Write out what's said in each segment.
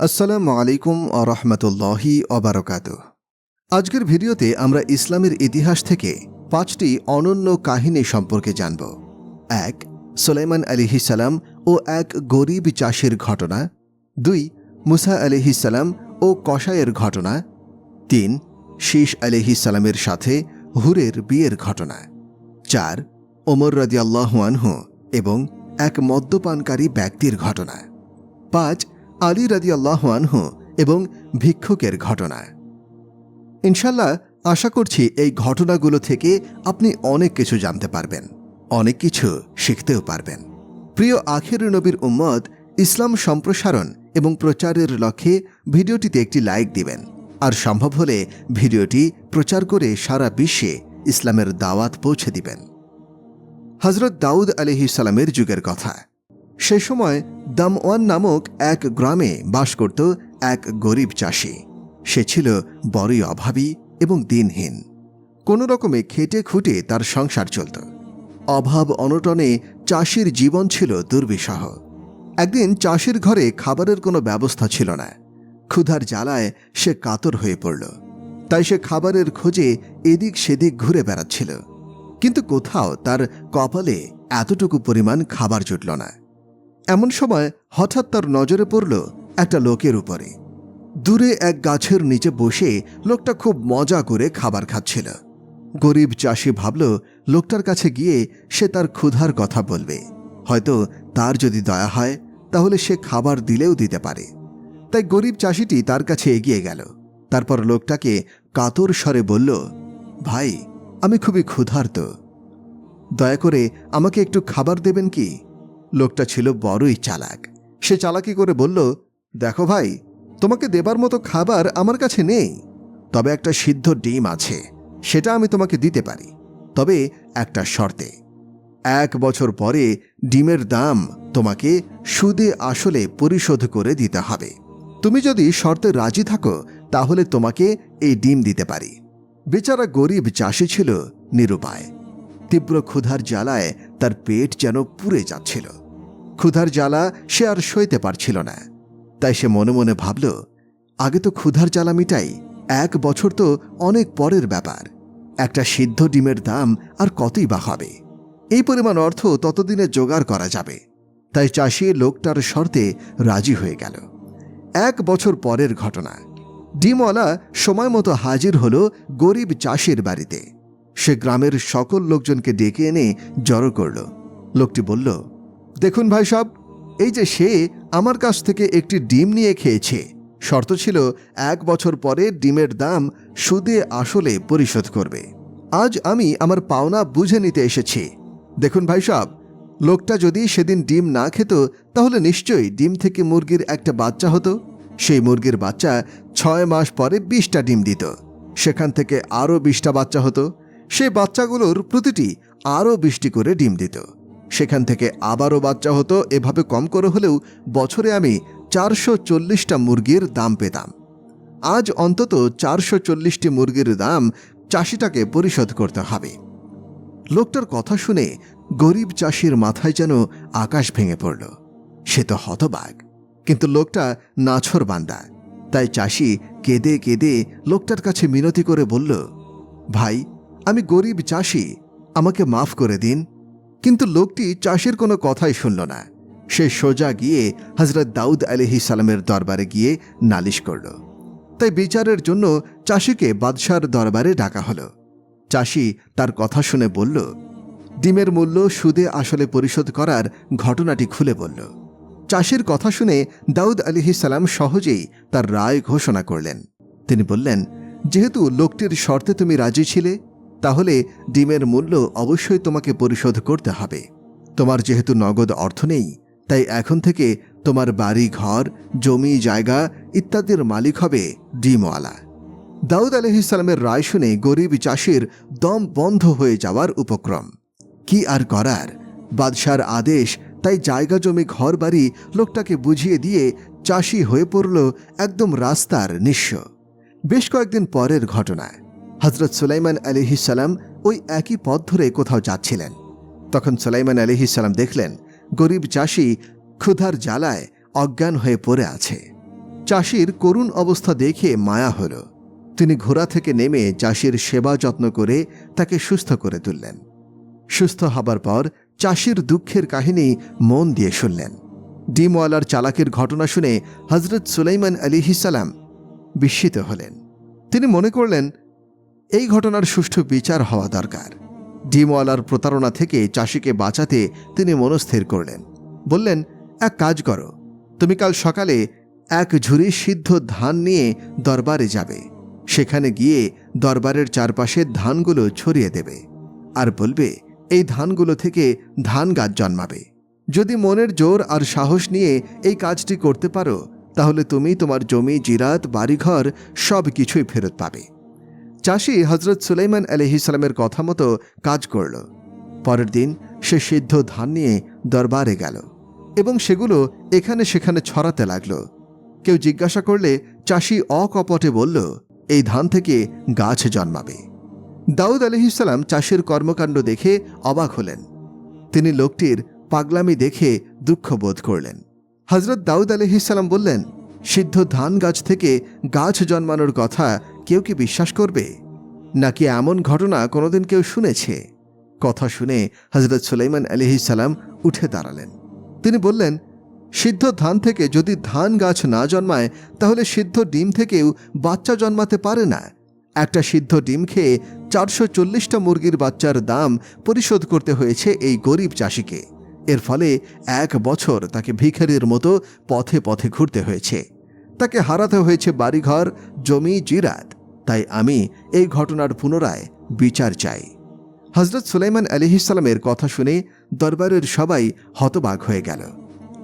আসসালামু আলাইকুম আ রহমতুল্লাহি অবরকাত আজকের ভিডিওতে আমরা ইসলামের ইতিহাস থেকে পাঁচটি অনন্য কাহিনী সম্পর্কে জানব। এক, সুলাইমান সালাম ও এক গরিব চাষির ঘটনা। দুই, মুসা সালাম ও কসাইয়ের ঘটনা। তিন, শীষ সালামের সাথে হুরের বিয়ের ঘটনা। চার, ওমর রাদিয়াল্লাহু আনহু এবং এক মদ্যপানকারী ব্যক্তির ঘটনা। পাঁচ আলী রাদি আনহু এবং ভিক্ষুকের ঘটনা ইনশাল্লাহ আশা করছি এই ঘটনাগুলো থেকে আপনি অনেক কিছু জানতে পারবেন, অনেক কিছু শিখতেও পারবেন। প্রিয় আখের নবীর উম্মত, ইসলাম সম্প্রসারণ এবং প্রচারের লক্ষ্যে ভিডিওটিতে একটি লাইক দিবেন, আর সম্ভব হলে ভিডিওটি প্রচার করে সারা বিশ্বে ইসলামের দাওয়াত পৌঁছে দিবেন। হজরত দাউদ আলহিসালামের যুগের কথা। সে সময় দামওয়ান নামক এক গ্রামে বাস করত এক গরিব চাষি। সে ছিল বড়ই অভাবী এবং দিনহীন। কোনো রকমে খেটে খুঁটে তার সংসার চলত। অভাব অনটনে চাষির জীবন ছিল দুর্বিষহ। একদিন চাষির ঘরে খাবারের কোনো ব্যবস্থা ছিল না। ক্ষুধার জ্বালায় সে কাতর হয়ে পড়ল। তাই সে খাবারের খোঁজে এদিক সেদিক ঘুরে বেড়াচ্ছিল। কিন্তু কোথাও তার কপালে এতটুকু পরিমাণ খাবার জুটল না। এমন সময় হঠাৎ তার নজরে পড়ল একটা লোকের উপরে। দূরে এক গাছের নিচে বসে লোকটা খুব মজা করে খাবার খাচ্ছিল। গরিব চাষি ভাবল, লোকটার কাছে গিয়ে সে তার ক্ষুধার কথা বলবে। হয়তো তার যদি দয়া হয়, তাহলে সে খাবার দিলেও দিতে পারে। তাই গরিব চাষিটি তার কাছে এগিয়ে গেল। তারপর লোকটাকে কাতর স্বরে বলল, ভাই, আমি খুবই ক্ষুধার্ত। দয়া করে আমাকে একটু খাবার দেবেন কি? লোকটা ছিল বড়ই চালাক। সে চালাকি করে বলল, দেখো ভাই, তোমাকে দেবার মতো খাবার আমার কাছে নেই। তবে একটা সিদ্ধ ডিম আছে, সেটা আমি তোমাকে দিতে পারি। তবে একটা শর্তে, এক বছর পরে ডিমের দাম তোমাকে সুদে আসলে পরিশোধ করে দিতে হবে। তুমি যদি শর্তে রাজি থাকো, তাহলে তোমাকে এই ডিম দিতে পারি। বেচারা গরিব চাষি ছিল নিরুপায়। তীব্র ক্ষুধার জ্বালায় তার পেট যেন পুড়ে যাচ্ছিল। ক্ষুধার জ্বালা সে আর সইতে পারছিল না। তাই সে মনে মনে ভাবল, আগে তো ক্ষুধার জ্বালা মিটাই এক বছর তো অনেক পরের ব্যাপার। একটা সিদ্ধ ডিমের দাম আর কতই বা হবে? এই পরিমাণ অর্থ ততদিনে জোগাড় করা যাবে। তাই চাষি লোকটার শর্তে রাজি হয়ে গেল। এক বছর পরের ঘটনা। ডিমওয়ালা সময় মতো হাজির হল গরিব চাষির বাড়িতে। সে গ্রামের সকল লোকজনকে ডেকে এনে জড়ো করল। লোকটি বলল, দেখুন ভাই সব, এই যে সে আমার কাছ থেকে একটি ডিম নিয়ে খেয়েছে। শর্ত ছিল, এক বছর পরে ডিমের দাম সুদে আসলে পরিশোধ করবে। আজ আমি আমার পাওনা বুঝে নিতে এসেছি। দেখুন ভাই সব, লোকটা যদি সেদিন ডিম না খেত, তাহলে নিশ্চয়ই ডিম থেকে মুরগির একটা বাচ্চা হতো। সেই মুরগির বাচ্চা ছয় মাস পরে বিশটা ডিম দিত। সেখান থেকে আরও বিশটা বাচ্চা হতো। সেই বাচ্চাগুলোর প্রতিটি আরও বৃষ্টি করে ডিম দিত। সেখান থেকে আবারও বাচ্চা হতো, এভাবে কম করে হলেও বছরে আমি চারশো চল্লিশটা মুরগির দাম পেতাম। আজ অন্তত চারশো চল্লিশটি মুরগির দাম চাষিটাকে পরিশোধ করতে হবে। লোকটার কথা শুনে গরিব চাষির মাথায় যেন আকাশ ভেঙে পড়ল। সে তো হতবাক, কিন্তু লোকটা নাছর বান্দা। তাই চাষি কেঁদে কেঁদে লোকটার কাছে মিনতি করে বলল, ভাই আমি গরিব চাষি, আমাকে মাফ করে দিন। কিন্তু লোকটি চাষের কোনো কথাই শুনল না। সে সোজা গিয়ে হজরত দাউদ আলহি সালামের দরবারে গিয়ে নালিশ করল। তাই বিচারের জন্য চাষিকে বাদশার দরবারে ডাকা হলো। চাষি তার কথা শুনে বলল, ডিমের মূল্য সুদে আসলে পরিশোধ করার ঘটনাটি খুলে বলল। চাষির কথা শুনে দাউদ আলিহি সালাম সহজেই তার রায় ঘোষণা করলেন। তিনি বললেন, যেহেতু লোকটির শর্তে তুমি রাজি ছিলে তাহলে ডিমের মূল্য অবশ্যই তোমাকে পরিশোধ করতে হবে। তোমার যেহেতু নগদ অর্থ নেই, তাই এখন থেকে তোমার বাড়ি, ঘর, জমি, জায়গা ইত্যাদির মালিক হবে ডিমওয়ালা। দাউদ আলহিসাল্লামের রায় শুনে গরিব চাষির দম বন্ধ হয়ে যাওয়ার উপক্রম। কি আর করার? বাদশার আদেশ, তাই জায়গা জমি, ঘর বাড়ি লোকটাকে বুঝিয়ে দিয়ে চাষি হয়ে পড়ল একদম রাস্তার নিঃস্ব। বেশ কয়েকদিন পরের ঘটনা। হজরত সুলাইমান আলিহিসাল্লাম ওই একই পথ ধরে কোথাও যাচ্ছিলেন। তখন সুলাইমান আলিহিসাল্লাম দেখলেন, গরিব চাষি ক্ষুধার জ্বালায় অজ্ঞান হয়ে পড়ে আছে। চাষির করুণ অবস্থা দেখে মায়া হল। তিনি ঘোড়া থেকে নেমে চাষির সেবা যত্ন করে তাকে সুস্থ করে তুললেন। সুস্থ হবার পর চাষির দুঃখের কাহিনী মন দিয়ে শুনলেন। ডিমওয়ালার চালাকের ঘটনা শুনে হজরত সুলাইমান আলিহিসাল্লাম বিস্মিত হলেন। তিনি মনে করলেন এই ঘটনার সুষ্ঠু বিচার হওয়া দরকার। ডিমওয়ালার প্রতারণা থেকে চাষিকে বাঁচাতে তিনি মনস্থির করলেন। বললেন, এক কাজ করো, তুমি কাল সকালে এক ঝুড়ি সিদ্ধ ধান নিয়ে দরবারে যাবে। সেখানে গিয়ে দরবারের চারপাশে ধানগুলো ছড়িয়ে দেবে আর বলবে, এই ধানগুলো থেকে ধান গাছ জন্মাবে। যদি মনের জোর আর সাহস নিয়ে এই কাজটি করতে পারো, তাহলে তুমি তোমার জমি, জিরাত, বাড়িঘর সব কিছুই ফেরত পাবে। চাষি হজরত সুলাইমান আলহিসাল্লামের কথা মতো কাজ করল। পরের দিন সে সিদ্ধ ধান নিয়ে দরবারে গেল এবং সেগুলো এখানে সেখানে ছড়াতে লাগল। কেউ জিজ্ঞাসা করলে চাষি অকপটে বলল, এই ধান থেকে গাছ জন্মাবে। দাউদ আলহিসাল্লাম চাষির কর্মকাণ্ড দেখে অবাক হলেন। তিনি লোকটির পাগলামি দেখে দুঃখ বোধ করলেন। হজরত দাউদ আলহিসাল্লাম বললেন, সিদ্ধ ধান গাছ থেকে গাছ জন্মানোর কথা কেউ কি বিশ্বাস করবে? নাকি এমন ঘটনা কোনোদিন কেউ শুনেছে? কথা শুনে হজরত সুলাইমান আলহিসাল্লাম উঠে দাঁড়ালেন। তিনি বললেন, সিদ্ধ ধান থেকে যদি ধান গাছ না জন্মায়, তাহলে সিদ্ধ ডিম থেকেও বাচ্চা জন্মাতে পারে না। একটা সিদ্ধ ডিম খেয়ে চারশো চল্লিশটা মুরগির বাচ্চার দাম পরিশোধ করতে হয়েছে এই গরিব চাষিকে। এর ফলে এক বছর তাকে ভিখারির মতো পথে পথে ঘুরতে হয়েছে। তাকে হারাতে হয়েছে বাড়িঘর, জমি, জিরাত। তাই আমি এই ঘটনার পুনরায় বিচার চাই। হজরত সুলাইমান আলিহিসাল্লামের কথা শুনে দরবারের সবাই হতবাক হয়ে গেল।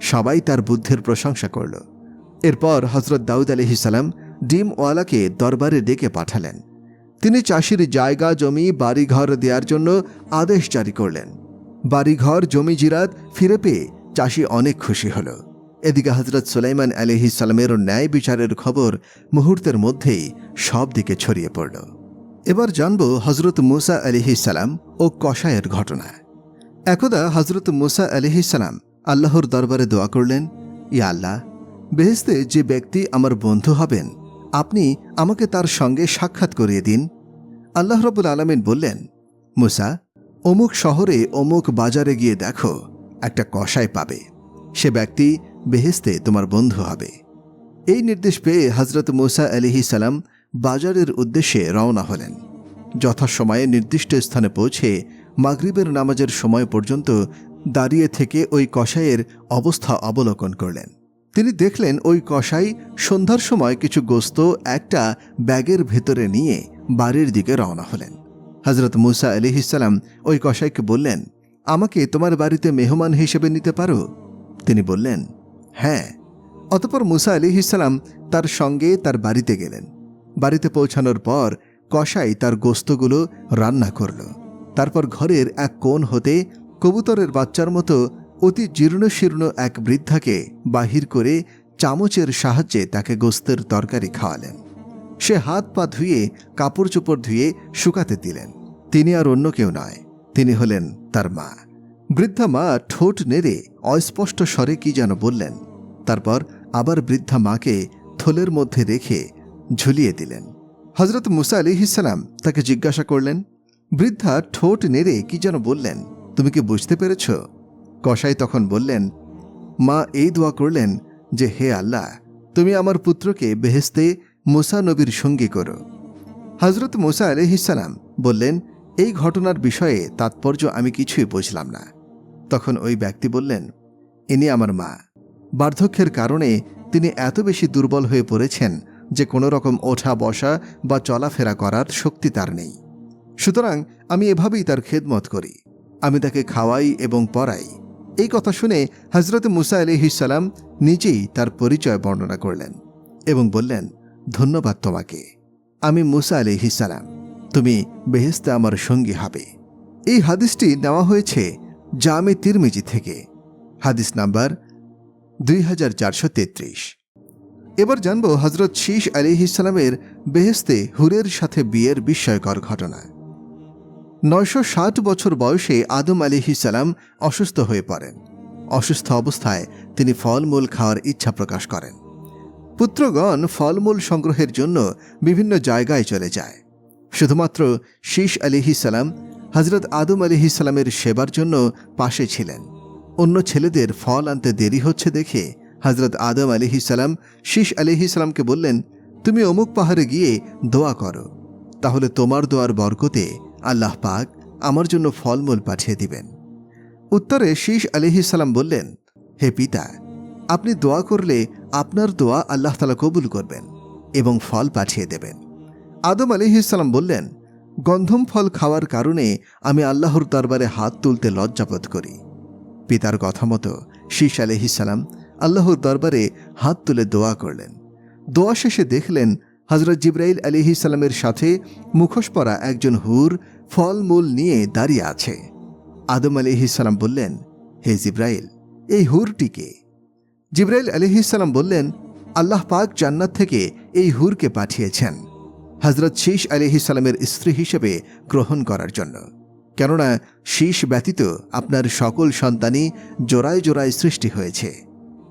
সবাই তার বুদ্ধির প্রশংসা করল। এরপর হজরত দাউদ আলিহিসাল্লাম ডিমওয়ালাকে দরবারে ডেকে পাঠালেন। তিনি চাষির জায়গা, জমি, বাড়িঘর দেওয়ার জন্য আদেশ জারি করলেন। বাড়িঘর, জমি জিরাত ফিরে পেয়ে চাষি অনেক খুশি হল। এদিকে হজরত সুলাইমান আলিহিসাল্লামের ন্যায় বিচারের খবর মুহূর্তের মধ্যেই সব দিকে ছড়িয়ে পড়ল। এবার জানব হজরত মুসা আলিহিসাল্লাম ও কষায়ের ঘটনা। একদা হজরত মুসা আলিহিসাল্লাম আল্লাহর দরবারে দোয়া করলেন, ইয়া আল্লাহ বেহেস্তে যে ব্যক্তি আমার বন্ধু হবেন, আপনি আমাকে তার সঙ্গে সাক্ষাৎ করিয়ে দিন। আল্লাহ রবুল আলমিন বললেন, মুসা, অমুক শহরে অমুক বাজারে গিয়ে দেখো, একটা কষায় পাবে। সে ব্যক্তি বেহেস্তে তোমার বন্ধু হবে। এই নির্দেশ পেয়ে হজরত মুসা আলিহি সালাম বাজারের উদ্দেশ্যে রওনা হলেন। যথাসময়ে নির্দিষ্ট স্থানে পৌঁছে মাগরিবের নামাজের সময় পর্যন্ত দাঁড়িয়ে থেকে ওই কষাইয়ের অবস্থা অবলোকন করলেন। তিনি দেখলেন ওই কষাই সন্ধ্যার সময় কিছু গোস্ত একটা ব্যাগের ভেতরে নিয়ে বাড়ির দিকে রওনা হলেন। হজরত মুসা আলিহিসাল্লাম ওই কষাইকে বললেন, আমাকে তোমার বাড়িতে মেহমান হিসেবে নিতে পারো? তিনি বললেন হ্যাঁ অতপর মুসা আলিহিসাল্লাম তার সঙ্গে তার বাড়িতে গেলেন। বাড়িতে পৌঁছানোর পর কষাই তার গোস্তগুলো রান্না করল। তারপর ঘরের এক কোণ হতে কবুতরের বাচ্চার মতো অতি জীর্ণশীর্ণ এক বৃদ্ধাকে বাহির করে চামচের সাহায্যে তাকে গোস্তের তরকারি খাওয়ালেন। সে হাত পা ধুয়ে, কাপড় চোপড় ধুয়ে শুকাতে দিলেন। তিনি আর অন্য কেউ নয়, তিনি হলেন তার মা। বৃদ্ধা মা ঠোঁট নেড়ে অস্পষ্ট স্বরে কি যেন বললেন, তারপর আবার বৃদ্ধা মাকে থলের মধ্যে রেখে ঝুলিয়ে দিলেন। হজরত মুসা আলিহিসাল্লাম তাকে জিজ্ঞাসা করলেন, বৃদ্ধা ঠোঁট নেড়ে কি যেন বললেন, তুমি কি বুঝতে পেরেছ? কসাই তখন বললেন, মা এই দোয়া করলেন যে, হে আল্লাহ, তুমি আমার পুত্রকে বেহেস্তে মুসা নবীর সঙ্গী করো। হজরত মুসা আলহিসাল্লাম বললেন, এই ঘটনার বিষয়ে তাৎপর্য আমি কিছুই বুঝলাম না। তখন ওই ব্যক্তি বললেন, ইনি আমার মা। বার্ধক্যের কারণে তিনি এত বেশি দুর্বল হয়ে পড়েছেন যে কোনো রকম ওঠা বসা বা চলাফেরা করার শক্তি তার নেই। সুতরাং আমি এভাবেই তার খেদমত করি। আমি তাকে খাওয়াই এবং পড়াই। এই কথা শুনে হজরত মুসা আলিহিসাল্লাম নিজেই তার পরিচয় বর্ণনা করলেন এবং বললেন, ধন্যবাদ তোমাকে। আমি মুসা আলিহিসাল্লাম তুমি বেহেস্তে আমার সঙ্গী হবে। এই হাদিসটি নেওয়া হয়েছে জামে তিরমিজি থেকে। হাদিস নাম্বার দুই তেত্রিশ। এবার জানব হজরত শীষ আলিহিসাল্লামের বেহেস্তে হুরের সাথে বিয়ের বিস্ময়কর ঘটনা। নয়শো ষাট বছর বয়সে আদম আলিহিসাল্লাম অসুস্থ হয়ে পড়েন। অসুস্থ অবস্থায় তিনি ফলমূল খাওয়ার ইচ্ছা প্রকাশ করেন। পুত্রগণ ফলমূল সংগ্রহের জন্য বিভিন্ন জায়গায় চলে যায়। শুধুমাত্র শীষ আলিহি সালাম হজরত আদম আলিহি সালামের সেবার জন্য পাশে ছিলেন। অন্য ছেলেদের ফল আনতে দেরি হচ্ছে দেখে হজরত আদম আলিহি সালাম শীষ আলিহি সালামকে বললেন, তুমি অমুক পাহাড়ে গিয়ে দোয়া করো, তাহলে তোমার দোয়ার বরকতে আল্লাহ পাক আমার জন্য ফলমূল পাঠিয়ে দিবেন। উত্তরে শীষ আলিহি সালাম বললেন, হে পিতা, আপনি দোয়া করলে আপনার দোয়া আল্লাহ তালা কবুল করবেন এবং ফল পাঠিয়ে দেবেন। আদম আলিহিসাল্লাম বললেন গন্ধম ফল খাওয়ার কারণে আমি আল্লাহর দরবারে হাত তুলতে লজ্জাবোধ করি। পিতার কথা মতো শীষ আলিহিসাল্লাম আল্লাহর দরবারে হাত তুলে দোয়া করলেন। দোয়া শেষে দেখলেন হজরত জিব্রাইল আলিহিসাল্লামের সাথে মুখোশ পরা একজন হুর ফলমূল নিয়ে দাঁড়িয়ে আছে। আদম আলিহিসাল্লাম বললেন, হে জিব্রাইল, এই হুরটিকে জিব্রাইল আলিহিসাল্লাম বললেন, আল্লাহ পাক জান্নাত থেকে এই হুরকে পাঠিয়েছেন। হজরত শীষ আলিহিসাল্লামের স্ত্রী হিসেবে গ্রহণ করার জন্য। কেননা শীষ ব্যতীত আপনার সকল সন্তানই জোড়ায় জোড়ায় সৃষ্টি হয়েছে।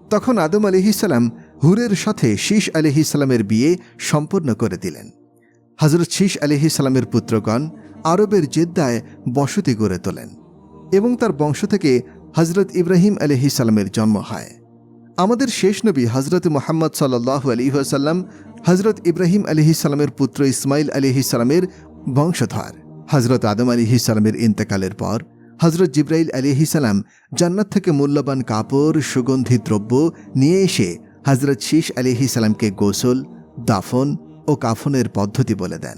তখন আদম আলিহিসাল্লাম হুরের সাথে শীষ আলিহিসাল্লামের বিয়ে সম্পন্ন করে দিলেন। হজরত শীষ আলিহিসাল্লামের পুত্রগণ আরবের জেদ্দায় বসতি গড়ে তোলেন এবং তার বংশ থেকে হজরত ইব্রাহিম আলিহিসাল্লামের জন্ম হয়। আমাদের শেষ নবী হজরত মোহাম্মদ সাল্লাহ আলিহাসাল্লাম হজরত ইব্রাহিম আলিহি সালামের পুত্র ইসমাইল আলিহি সালামের বংশধর। হজরত আদম আলিহি সালামের ইন্তেকালের পর হজরত জিব্রাইল আলিহি সালাম জান্নাত থেকে মূল্যবান কাপড়, সুগন্ধি, দ্রব্য নিয়ে এসে হজরত শীষ আলিহি সালামকে গোসল, দাফন ও কাফনের পদ্ধতি বলে দেন।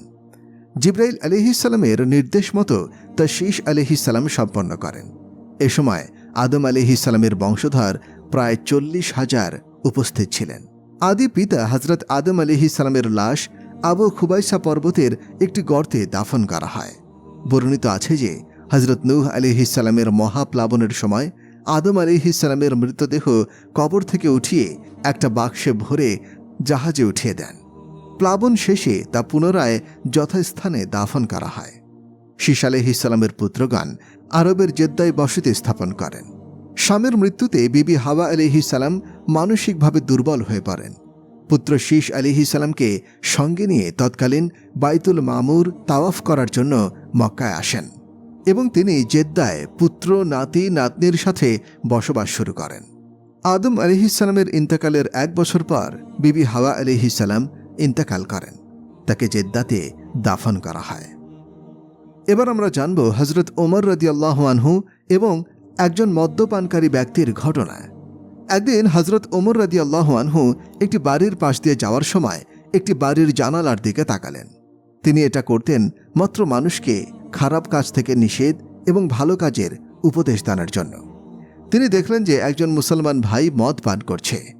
জিব্রাইল আলিহি সালামের নির্দেশ মতো তা শীষ আলিহি সালাম সম্পন্ন করেন। এ সময় আদম আলিহি সালামের বংশধর প্রায় চল্লিশ হাজার উপস্থিত ছিলেন। আদি পিতা হজরত আদম আলিহি সালামের লাশ আবু খুবাইসা পর্বতের একটি গর্তে দাফন করা হয়। বর্ণিত আছে যে হজরত নূহ আলিহি সালামের মহাপ্লাবনের সময় আদম আলিহি সালামের মৃতদেহ কবর থেকে উঠিয়ে একটা বাক্সে ভরে জাহাজে উঠিয়ে দেন। প্লাবন শেষে তা পুনরায় যথাস্থানে দাফন করা হয়। শীষ আলহি সালামের পুত্রগণ আরবের জেদ্দায় বসতি স্থাপন করেন। স্বামীর মৃত্যুতে বিবি হাওয়া আলিহি সালাম মানসিকভাবে দুর্বল হয়ে পড়েন। পুত্র শীষ আলিহি সালামকে সঙ্গে নিয়ে তৎকালীন বাইতুল মামুর তাওয়াফ করার জন্য মক্কায় আসেন এবং তিনি জেদ্দায় পুত্র, নাতি, নাতনির সাথে বসবাস শুরু করেন। আদম আলিহিসাল্লামের ইন্তেকালের এক বছর পর বিবি হাওয়া আলিহিসাল্লাম ইন্তেকাল করেন। তাকে জেদ্দাতে দাফন করা হয়। এবার আমরা জানব হজরত ওমর রদিয়াল্লাহ আনহু এবং একজন মদ্যপানকারী ব্যক্তির ঘটনা একদিন হজরত ওমর রাদি আল্লাহ আনহু একটি বাড়ির পাশ দিয়ে যাওয়ার সময় একটি বাড়ির জানালার দিকে তাকালেন। তিনি এটা করতেন মাত্র মানুষকে খারাপ কাজ থেকে নিষেধ এবং ভালো কাজের উপদেশ দানের জন্য। তিনি দেখলেন যে একজন মুসলমান ভাই মদ পান করছে।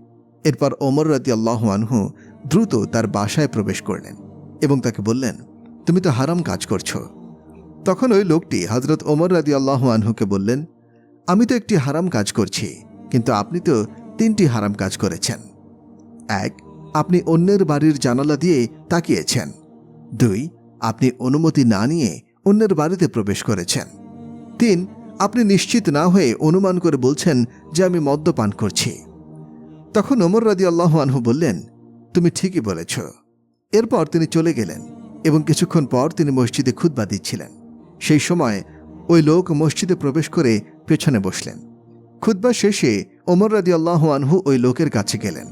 এরপর ওমর রাদি আল্লাহ আনহু দ্রুত তার বাসায় প্রবেশ করলেন এবং তাকে বললেন, তুমি তো হারাম কাজ করছ। তখন ওই লোকটি হজরত ওমর রাদি আল্লাহ আনহুকে বললেন আমি তো একটি হারাম কাজ করছি, কিন্তু আপনি তো তিনটি হারাম কাজ করেছেন। এক, আপনি অন্যের বাড়ির জানালা দিয়ে তাকিয়েছেন। দুই, আপনি অনুমতি না নিয়ে অন্যের বাড়িতে প্রবেশ করেছেন। তিন, আপনি নিশ্চিত না হয়ে অনুমান করে বলছেন যে আমি মদ্যপান করছি। তখন ওমর রাজি আল্লাহ আনহু বললেন, তুমি ঠিকই বলেছ। এরপর তিনি চলে গেলেন এবং কিছুক্ষণ পর তিনি মসজিদে খুদ্া দিচ্ছিলেন। সেই সময় ওই লোক মসজিদে প্রবেশ করে পেছনে বসলেন। খুদ্া শেষে ওমর আল্লাহ আনহু ওই লোকের কাছে গেলেন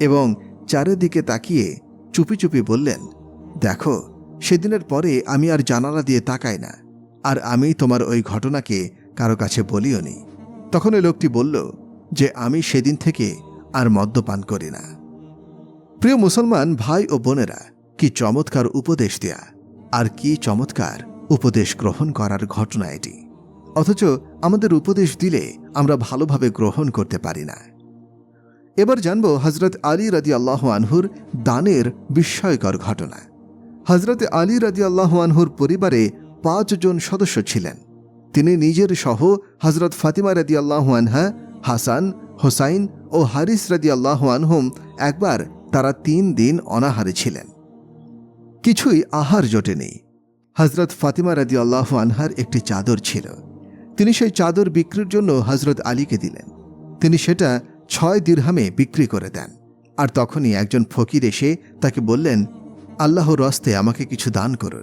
এবং চারিদিকে তাকিয়ে চুপি চুপি বললেন, দেখো, সেদিনের পরে আমি আর জানালা দিয়ে তাকাই না, আর আমি তোমার ওই ঘটনাকে কারও কাছে বলিও নি। তখন ওই লোকটি বলল যে, আমি সেদিন থেকে আর মদ্যপান করি না। প্রিয় মুসলমান, ভাই ও বোনেরা, কি চমৎকার উপদেশ দেয়া, আর কি চমৎকার উপদেশ গ্রহণ করার ঘটনা এটি। অথচ আমাদের উপদেশ দিলে আমরা ভালোভাবে গ্রহণ করতে পারি না। এবার জানব হজরত আলী রাজি আল্লাহ আনহুর দানের বিস্ময়কর ঘটনা। হজরত আলী রাজি আল্লাহ আনহুর পরিবারে পাঁচজন সদস্য ছিলেন। তিনি নিজের সহ হজরত ফাতিমা রাদি আল্লাহ আনহা, হাসান, হোসাইন ও হারিস রাদি আল্লাহ আনহুম একবার তারা তিন দিন অনাহারে ছিলেন। কিছুই আহার জোটেনি। হজরত ফাতিমা রাদি আল্লাহ আনহার একটি চাদর ছিল। তিনি সেই চাদর বিক্রির জন্য হজরত আলীকে দিলেন। তিনি সেটা ছয় দীর্হামে বিক্রি করে দেন। আর তখনই একজন ফকির এসে তাকে বললেন, আল্লাহর রস্তে আমাকে কিছু দান করুন।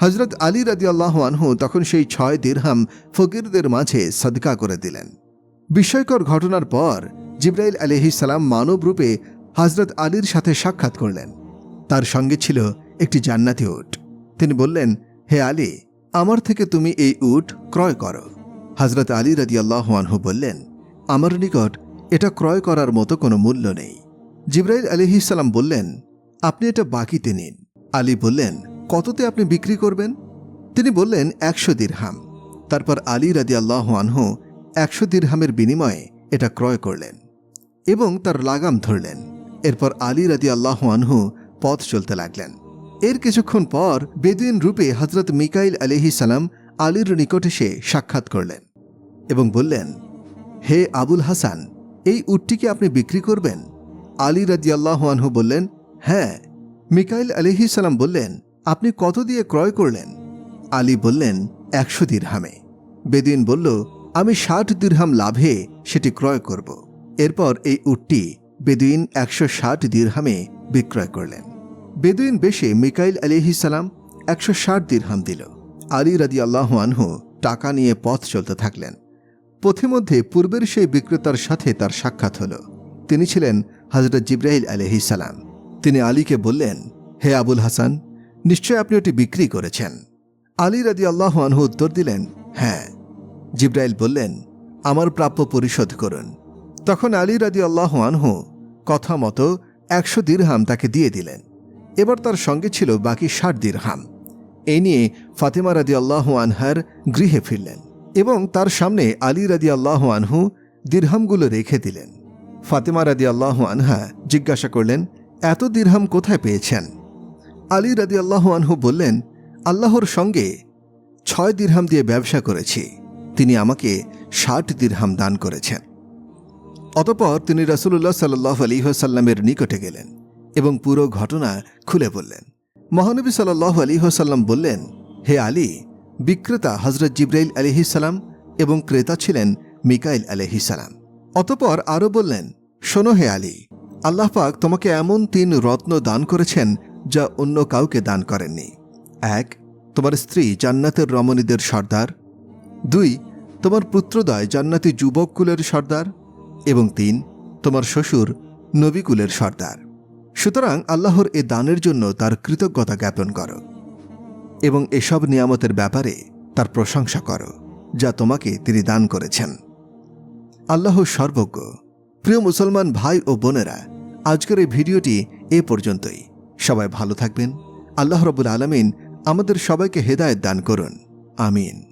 হজরত আলী রাদি আল্লাহ আনহু তখন সেই ছয় দিরহাম ফকিরদের মাঝে সদকা করে দিলেন। বিস্ময়কর ঘটনার পর জিব্রাইল আলহিসাল্লাম মানব রূপে হজরত আলীর সাথে সাক্ষাৎ করলেন। তার সঙ্গে ছিল একটি জান্নাতি উট। তিনি বললেন, হে আলী, আমার থেকে তুমি এই উট ক্রয় করো। হজরত আলী রাদি আল্লাহ আনহু বললেন, আমার নিকট এটা ক্রয় করার মতো কোনো মূল্য নেই। জিব্রাইল আলিহিসাল্লাম বললেন, আপনি এটা বাকিতে নিন। আলী বললেন, কততে আপনি বিক্রি করবেন? তিনি বললেন, একশো দিরহাম। তারপর আলী রাদি আল্লাহ আনহু একশো দিরহামের বিনিময়ে এটা ক্রয় করলেন এবং তার লাগাম ধরলেন। এরপর আলী রাদি আল্লাহ আনহু পথ চলতে লাগলেন। এর কিছুক্ষণ পর বেদুইন রূপে হজরত মিকাইল আলিহি সালাম আলীর নিকট এসে সাক্ষাৎ করলেন এবং বললেন, হে আবুল হাসান, এই উটটিকে আপনি বিক্রি করবেন? আলী রাজিয়াল্লাহ আনহু বললেন হ্যাঁ। মিকাইল আলিহি সালাম বললেন, আপনি কত দিয়ে ক্রয় করলেন? আলী বললেন, একশো দিরহামে। বেদিন বলল, আমি ষাট দিরহাম লাভে সেটি ক্রয় করব। এরপর এই উটটি বেদুইন একশো ষাট দিরহামে বিক্রয় করলেন। বেদুইন বেশে মিকাইল আলিহি সালাম একশো ষাট দিরহাম দিল। আলী রাজি আনহু টাকা নিয়ে পথ চলতে থাকলেন। পথিমধ্যে পূর্বের সেই বিক্রেতার সাথে তার সাক্ষাৎ হল। তিনি ছিলেন হজরত জিব্রাহিল সালাম। তিনি আলীকে বললেন, হে আবুল হাসান, নিশ্চয় আপনি ওটি বিক্রি করেছেন? আলী রাদি আল্লাহ আনহু উত্তর দিলেন হ্যাঁ। জিব্রাইল বললেন, আমার প্রাপ্য পরিশোধ করুন। তখন আলী রাদি আল্লাহ আনহু কথা মতো একশো দিরহাম তাকে দিয়ে দিলেন। এবার তার সঙ্গে ছিল বাকি ষাট দিরহাম। এই নিয়ে ফাতেমা রাদি আল্লাহ আনহার গৃহে ফিরলেন এবং তার সামনে আলী রাদি আল্লাহ আনহু দিরহামগুলো রেখে দিলেন। ফাতেমা রাদি আল্লাহ আনহা জিজ্ঞাসা করলেন, এত দিরহাম কোথায় পেয়েছেন? আলী রাদি আল্লাহ আনহু বললেন, আল্লাহর সঙ্গে ছয় দিরহাম দিয়ে ব্যবসা করেছি। তিনি আমাকে ষাট দিরহাম দান করেছেন। অতপর তিনি রাসুল্লাহ সাল্লাহ আলিহাসাল্লামের নিকটে গেলেন এবং পুরো ঘটনা খুলে বললেন। মহানবী সাল্লাহ আলিহাসাল্লাম বললেন, হে আলী, বিক্রেতা হজরত জিব্রাইল আলহিসাল্লাম এবং ক্রেতা ছিলেন মিকাইল আলহিসাল্লাম অতপর আরও বললেন, শোনো হে আলী, আল্লাহ পাক তোমাকে এমন তিন রত্ন দান করেছেন যা অন্য কাউকে দান করেননি। এক, তোমার স্ত্রী জান্নাতের রমণীদের সর্দার। দুই, তোমার পুত্রদয় জান্নাতি যুবককুলের সর্দার। এবং তিন, তোমার শ্বশুর নবীকুলের সর্দার। সুতরাং আল্লাহর এ দানের জন্য তার কৃতজ্ঞতা জ্ঞাপন করো এবং এসব নিয়ামতের ব্যাপারে তার প্রশংসা করো, যা তোমাকে তিনি দান করেছেন। আল্লাহ সর্বজ্ঞ। প্রিয় মুসলমান ভাই ও বোনেরা, আজকের এই ভিডিওটি এ পর্যন্তই। সবাই ভালো থাকবেন। আল্লাহ রবুল আলমিন আমাদের সবাইকে হেদায়ত দান করুন। আমিন।